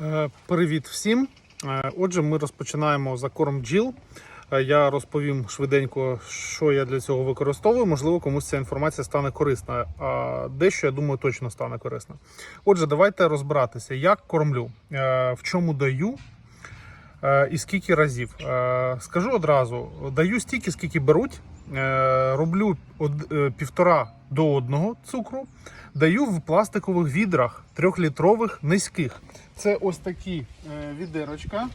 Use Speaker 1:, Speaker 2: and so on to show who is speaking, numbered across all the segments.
Speaker 1: Е, Привіт всім. Е, Отже, ми розпочинаємо за корм бджіл. Е, Я розповім швиденько, що я для цього використовую. Можливо, комусь ця інформація стане корисна. А дещо, я думаю, точно стане корисна. Отже, давайте розбиратися, як кормлю, в чому даю і скільки разів. Е, Скажу одразу: даю стільки, скільки беруть. Е, Роблю е, півтора до одного цукру. Даю в пластикових відрах трьохлітрових низьких. Це ось такі е, відерочка.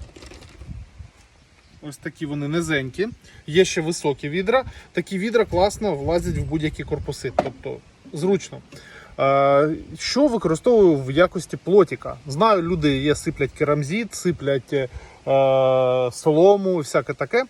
Speaker 1: Ось такі вони низенькі. Є ще високі відра. Такі відра класно влазять в будь-які корпуси, тобто зручно. Е, що використовую в якості плотіка? Знаю, люди є сиплять керамзит, сиплять е, солому всяке таке.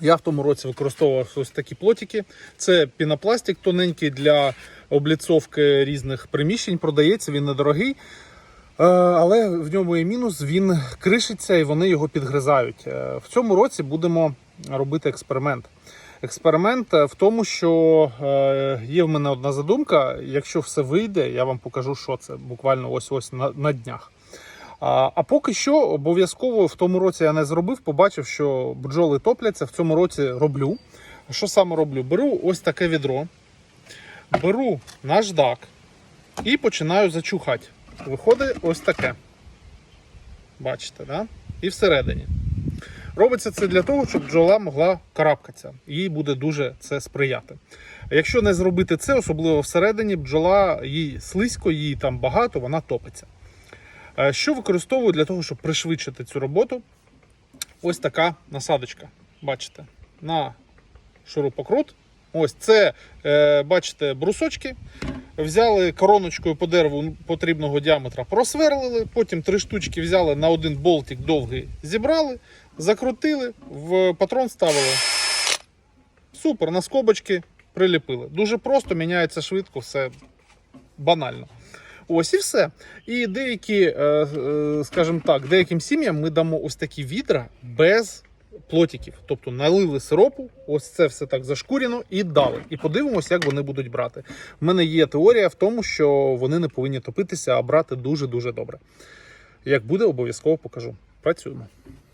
Speaker 1: Я в тому році використовував ось такі плотики. Це пінопластик тоненький для обліцовки різних приміщень. Продається, він недорогий. Е, Але в ньому є мінус, він кришиться і вони його підгризають. Е, В цьому році будемо робити експеримент. Експеримент е, в тому, що е, є в мене одна задумка. Якщо все вийде, я вам покажу, що це буквально ось ось на, на днях. А, а поки що обов'язково в тому році я не зробив, побачив, що бджоли топляться. В цьому році роблю. Що саме роблю? Беру ось таке відро, беру наждак і починаю зачухати. Виходить ось таке. Бачите, да? І всередині. Робиться це для того, щоб бджола могла карабкатися. Їй буде дуже це сприяти. Якщо не зробити це, особливо всередині, бджола їй слизько, їй там багато, вона топиться. Е, Що використовую для того, щоб пришвидшити цю роботу? Ось така насадочка. Бачите, на шурупокрут. Ось це, е, бачите, брусочки. Взяли короночкою по дереву потрібного діаметра, просверлили, потім три штучки взяли на один болтик довгий, зібрали, закрутили, в патрон ставили. Супер, на скобочки приліпили. Дуже просто, міняється швидко, все банально. Ось і все. І деякі, е, е, скажімо так, деяким сім'ям ми дамо ось такі відра без плотиків. Тобто налили сиропу, ось це все так зашкурено і дали. І подивимося, як вони будуть брати. У мене є теорія в тому, що вони не повинні топитися, а брати дуже-дуже добре. Як буде, обов'язково покажу. Працюємо.